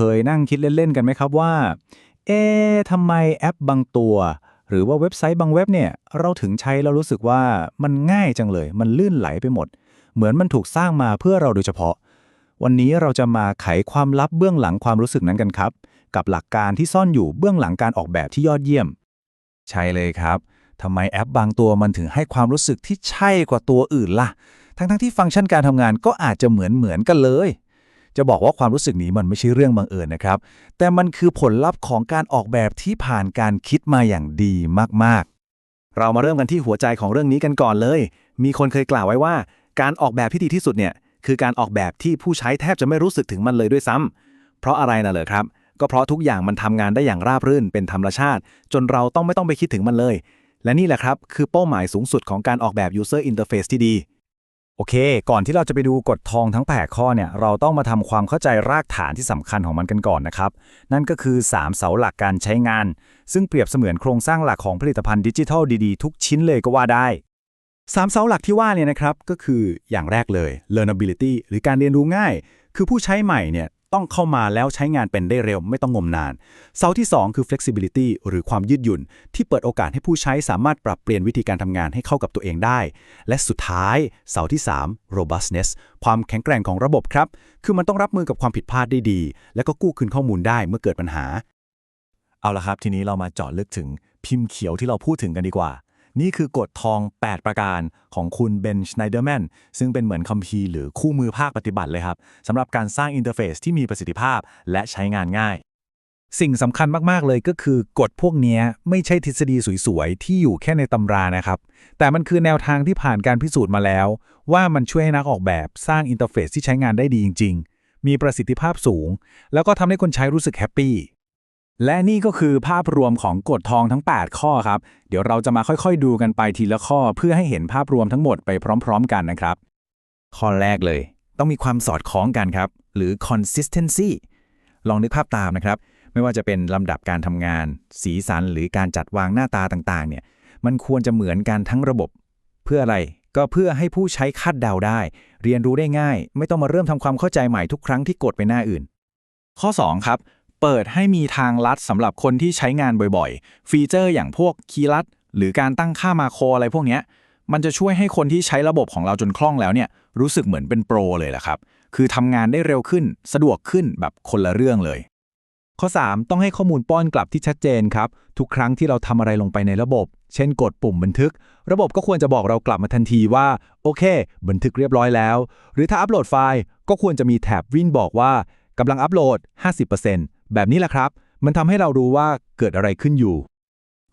เคยนั่งคิดเล่น ๆ กันไหมครับว่า เอ๊ะทำไมแอปบางตัว หรือว่าเว็บไซต์บางเว็บเนี่ย เราถึงใช้แล้วรู้สึกว่ามันง่ายจังเลย มันลื่นไหลไปหมด เหมือนมันถูกสร้างมาเพื่อเราโดยเฉพาะ วันนี้เราจะมาไขความลับเบื้องหลังความรู้สึกนั้นกันครับ กับหลักการที่ซ่อนอยู่เบื้องหลังการออกแบบที่ยอดเยี่ยม ใช่เลยครับทำไมแอปบางตัวมันถึงให้ความรู้สึกที่ใช่กว่าตัวอื่นล่ะ ทั้งๆที่ฟังก์ชันการทำงานก็อาจจะเหมือนเหมือนกันเลย จะบอกว่าความรู้สึกนี้มันไม่ใช่เรื่องบังเอิญนะครับ แต่มันคือผลลัพธ์ของการออกแบบที่ผ่านการคิดมาอย่างดีมากๆ เรามาเริ่มกันที่หัวใจของเรื่องนี้กันก่อนเลย มีคนเคยกล่าวไว้ว่า การออกแบบที่ดีที่สุดเนี่ยคือการออกแบบที่ผู้ใช้แทบจะไม่รู้สึกถึงมันเลยด้วยซ้ำเพราะอะไรนะเหรอครับ ก็เพราะทุกอย่างมันทำงานได้อย่างราบรื่นเป็นธรรมชาติ จนเราต้องไม่ต้องไปคิดถึงมันเลย และนี่แหละครับคือเป้าหมายสูงสุดของการออกแบบ user interface ที่ดี โอเค ก่อนที่เราจะไปดูกฎทองทั้ง 8 ข้อเนี่ย เราต้องมาทำความเข้าใจรากฐานที่สำคัญของมันกันก่อนนะครับ นั่นก็คือ 3 เสาหลักการใช้งาน ซึ่งเปรียบเสมือนโครงสร้างหลักของผลิตภัณฑ์ดิจิทัลดีๆ ทุกชิ้นเลยก็ว่าได้สามเสาหลักที่ว่าเนี่ยนะครับ ก็คืออย่างแรกเลย learnability หรือการเรียนรู้ง่าย คือผู้ใช้ใหม่เนี่ย ต้องเข้ามาแล้วใช้งานเป็นได้เร็วไม่ต้องงมนาน เสาที่ 2 คือ flexibility หรือความยืดหยุ่น ที่เปิดโอกาสให้ผู้ใช้สามารถปรับเปลี่ยนวิธีการทำงานให้เข้ากับตัวเองได้ และสุดท้ายเสาที่ 3 robustness ความแข็งแกร่งของระบบครับ คือมันต้องรับมือกับความผิดพลาดได้ดี และก็กู้คืนข้อมูลได้เมื่อเกิดปัญหา เอาละครับ ทีนี้เรามาเจาะลึกถึงพิมพ์เขียวที่เราพูดถึงกันดีกว่า นี่คือกฎทอง 8 ประการของคุณเบนชไนเดอร์แมนซึ่งเป็นเหมือนคัมภีร์หรือคู่มือภาคปฏิบัติเลยครับสำหรับการสร้างอินเทอร์เฟซที่มีประสิทธิภาพและใช้งานง่าย สิ่งสำคัญมาก ๆ เลยก็คือกฎพวกนี้ไม่ใช่ทฤษฎีสวย ๆ ที่อยู่แค่ในตำรานะครับ แต่มันคือแนวทางที่ผ่านการพิสูจน์มาแล้ว ว่ามันช่วยให้นักออกแบบสร้างอินเทอร์เฟซที่ใช้งานได้ดีจริง ๆ มีประสิทธิภาพสูง แล้วก็ทำให้คนใช้รู้สึกแฮปปี้ และนี่ก็คือภาพรวมของกฎทองทั้ง 8 ข้อครับ เดี๋ยวเราจะมาค่อยๆ ดูกันไปทีละข้อเพื่อให้เห็นภาพรวมทั้งหมดไปพร้อม ๆ กันนะครับ ข้อแรกเลย ต้องมีความสอดคล้องกันครับ หรือ consistency ลองนึกภาพตามนะครับ ไม่ว่าจะเป็นลำดับการทำงาน สีสันหรือการจัดวางหน้าตาต่างๆ เนี่ย มันควรจะเหมือนกันทั้งระบบ เพื่ออะไรก็เพื่อให้ผู้ใช้คาดเดาได้ เรียนรู้ได้ง่าย ไม่ต้องมาเริ่มทำความเข้าใจใหม่ทุกครั้งที่กดไปหน้าอื่น ข้อ 2 ครับ เปิดให้มีทางลัดสำหรับคนที่ใช้งานบ่อยๆ ฟีเจอร์อย่างพวกคีย์ลัด หรือการตั้งค่ามาโครอะไรพวกนี้มันจะช่วยให้คนที่ใช้ระบบของเราจนคล่องแล้วเนี่ยรู้สึกเหมือนเป็นโปรเลยแหละครับ คือทำงานได้เร็วขึ้นสะดวกขึ้นแบบคนละเรื่องเลย ข้อ 3 ต้องให้ข้อมูลป้อนกลับที่ชัดเจนครับ ทุกครั้งที่เราทำอะไรลงไปในระบบ เช่นกดปุ่มบันทึก ระบบก็ควรจะบอกเรากลับมาทันทีว่า โอเค บันทึกเรียบร้อยแล้ว หรือถ้าอัปโหลดไฟล์ก็ควรจะมีแท็บวินบอกว่ากำลังอัปโหลด 50% แบบนี้แหละครับ มันทำให้เรารู้ว่าเกิดอะไรขึ้นอยู่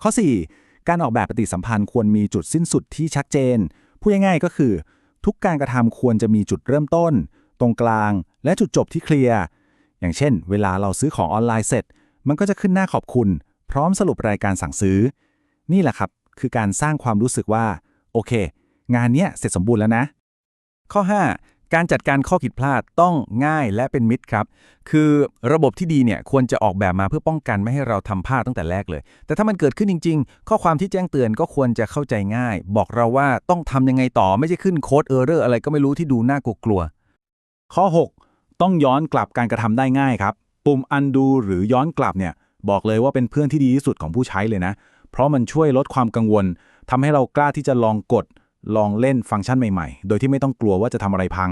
ข้อ 4 การออกแบบปฏิสัมพันธ์ควรมีจุดสิ้นสุดที่ชัดเจน พูดง่ายๆก็คือ ทุกการกระทำควรจะมีจุดเริ่มต้น ตรงกลาง และจุดจบที่เคลียร์อย่างเช่น เวลาเราซื้อของออนไลน์เสร็จ มันก็จะขึ้นหน้าขอบคุณ พร้อมสรุปรายการสั่งซื้อ นี่แหละครับ คือการสร้างความรู้สึกว่า โอเค งานเนี้ยเสร็จสมบูรณ์แล้วนะ ข้อ 5 การจัดการข้อผิดพลาดต้องง่ายและเป็นมิตรครับ คือระบบที่ดีเนี่ยควรจะออกแบบมาเพื่อป้องกันไม่ให้เราทำพลาดตั้งแต่แรกเลย แต่ถ้ามันเกิดขึ้นจริง ๆ ข้อความที่แจ้งเตือนก็ควรจะเข้าใจง่าย บอกเราว่าต้องทำยังไงต่อไม่ใช่ขึ้นโค้ดเออร์เรอร์อะไรก็ไม่รู้ที่ดูน่ากลัวๆข้อ 6 ต้องย้อนกลับการกระทำได้ง่ายครับ ปุ่ม undo หรือย้อนกลับเนี่ยบอกเลยว่าเป็นเพื่อนที่ดีที่สุดของผู้ใช้เลยนะ เพราะมันช่วยลดความกังวลทำให้เรากล้าที่จะลองกด ลองเล่นฟังก์ชันใหม่ๆ โดยที่ไม่ต้องกลัวว่าจะทำอะไรพัง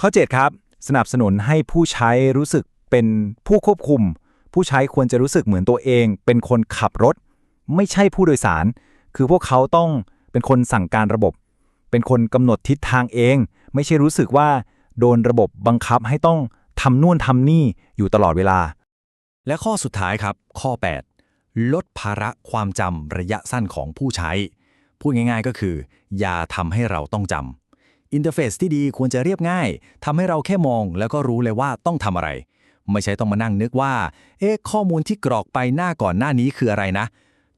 ข้อ 7 ครับ สนับสนุนให้ผู้ใช้รู้สึกเป็นผู้ควบคุม ผู้ใช้ควรจะรู้สึกเหมือนตัวเอง เป็นคนขับรถ ไม่ใช่ผู้โดยสาร คือพวกเขาต้องเป็นคนสั่งการระบบ เป็นคนกำหนดทิศทางเอง ไม่ใช่รู้สึกว่า โดนระบบบังคับให้ต้องทำนู่นทำนี่อยู่ตลอดเวลา และข้อสุดท้ายครับ ข้อ 8 ลดภาระความจำระยะสั้นของผู้ใช้ พูดง่ายๆก็คือ อย่าทำให้เราต้องจำอินเทอร์เฟซที่ดีควรจะเรียบง่ายทำให้เราแค่มอง แล้วก็รู้เลยว่าต้องทำอะไร ไม่ใช่ต้องมานั่งนึกว่า เอ๊ะข้อมูลที่กรอกไปหน้าก่อนหน้านี้คืออะไรนะ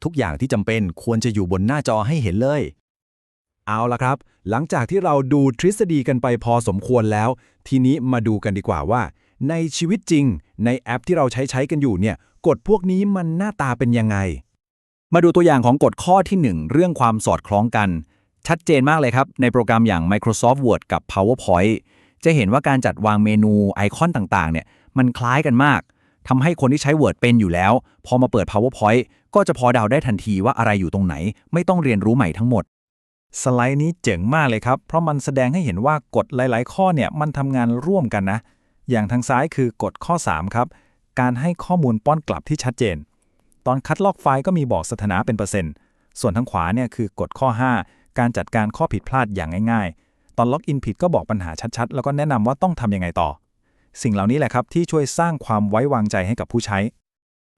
ทุกอย่างที่จำเป็นควรจะอยู่บนหน้าจอให้เห็นเลย เอาละครับ หลังจากที่เราดูทฤษฎีกันไปพอสมควรแล้ว ทีนี้มาดูกันดีกว่าว่า ในชีวิตจริง ในแอปที่เราใช้ใช้กันอยู่เนี่ยกฎพวกนี้มันหน้าตาเป็นยังไง มาดูตัวอย่างของกฎข้อที่ 1 เรื่องความสอดคล้องกัน ชัดเจนมากเลยครับ ในโปรแกรมอย่าง Microsoft Word กับ PowerPoint จะเห็นว่าการจัดวางเมนูไอคอนต่างๆ เนี่ยมันคล้ายกันมากทำให้คนที่ใช้ Word เป็นอยู่แล้ว พอมาเปิด PowerPoint ก็จะพอเดาได้ทันทีว่าอะไรอยู่ตรงไหน ไม่ต้องเรียนรู้ใหม่ทั้งหมด สไลด์นี้เจ๋งมากเลยครับ เพราะมันแสดงให้เห็นว่ากฎหลาย ๆ ข้อเนี่ยมันทำงานร่วมกันนะ อย่างทางซ้ายคือกฎข้อ 3 ครับ การให้ข้อมูลป้อนกลับที่ชัดเจน ตอนคัดลอกไฟล์ก็มีบอกสถานะเป็นเปอร์เซ็นต์ ส่วนทางขวาเนี่ยคือกฎข้อ 5 การจัดการข้อผิดพลาดอย่างง่ายๆ ตอนล็อกอินผิดก็บอกปัญหาชัดๆ แล้วก็แนะนำว่าต้องทำยังไงต่อ สิ่งเหล่านี้แหละครับที่ช่วยสร้างความไว้วางใจให้กับผู้ใช้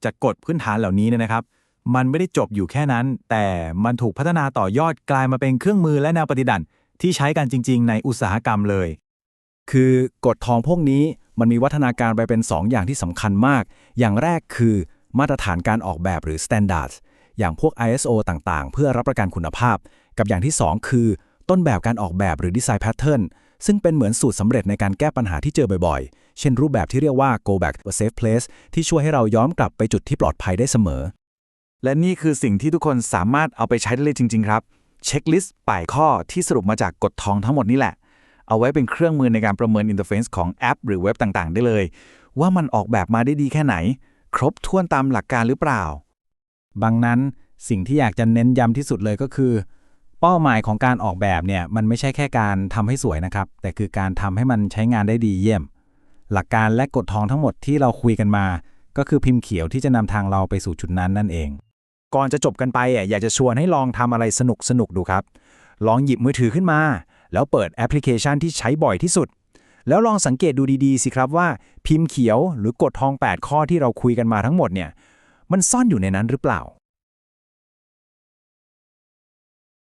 จากกฎพื้นฐานเหล่านี้เนี่ยนะครับ มันไม่ได้จบอยู่แค่นั้น แต่มันถูกพัฒนาต่อยอดกลายมาเป็นเครื่องมือและแนวปฏิบัติที่ใช้กันจริง ๆ ในอุตสาหกรรมเลย คือกฎทองพวกนี้มันมีวัฒนาการไปเป็น2อย่างที่สำคัญมาก อย่างแรกคือ มาตรฐานการออกแบบหรือ standards อย่างพวก ISO ต่างๆ เพื่อรับประกันคุณภาพ กับอย่างที่ 2 คือ ต้นแบบการออกแบบหรือ design pattern ซึ่งเป็นเหมือนสูตรสำเร็จในการแก้ปัญหาที่เจอบ่อยๆ เช่นรูปแบบที่เรียกว่า go back to a safe place ที่ช่วยให้เราย้อนกลับไปจุดที่ปลอดภัยได้เสมอ และนี่คือสิ่งที่ทุกคนสามารถเอาไปใช้ได้เลยจริง ๆ ครับ เช็คลิสต์ป่ายข้อที่สรุปมาจากกฎทองทั้งหมดนี่แหละ เอาไว้เป็นเครื่องมือในการประเมินอินเทอร์เฟซของแอป หรือเว็บต่างๆ ได้เลย ว่ามันออกแบบมาได้ดีแค่ไหน ครบถ้วนตามหลักการหรือเปล่า บางนั้นสิ่งที่อยากจะเน้นย้ำที่สุดเลยก็คือ เป้าหมายของการออกแบบเนี่ยมันไม่ใช่แค่การทำให้สวยนะครับ แต่คือการทำให้มันใช้งานได้ดีเยี่ยม หลักการและกฎทองทั้งหมดที่เราคุยกันมา ก็คือพิมพ์เขียวที่จะนำทางเราไปสู่จุดนั้นนั่นเอง ก่อนจะจบกันไปอะอยากจะชวนให้ลองทำอะไรสนุกสนุกๆดูครับ ลองหยิบมือถือขึ้นมา แล้วเปิดแอปพลิเคชันที่ใช้บ่อยที่สุด แล้วลองสังเกตดูดีๆ สิครับว่า พิมพ์เขียวหรือกฎทอง 8 ข้อที่เราคุยกันมาทั้งหมดเนี่ย มันซ่อนอยู่ในนั้นหรือเปล่า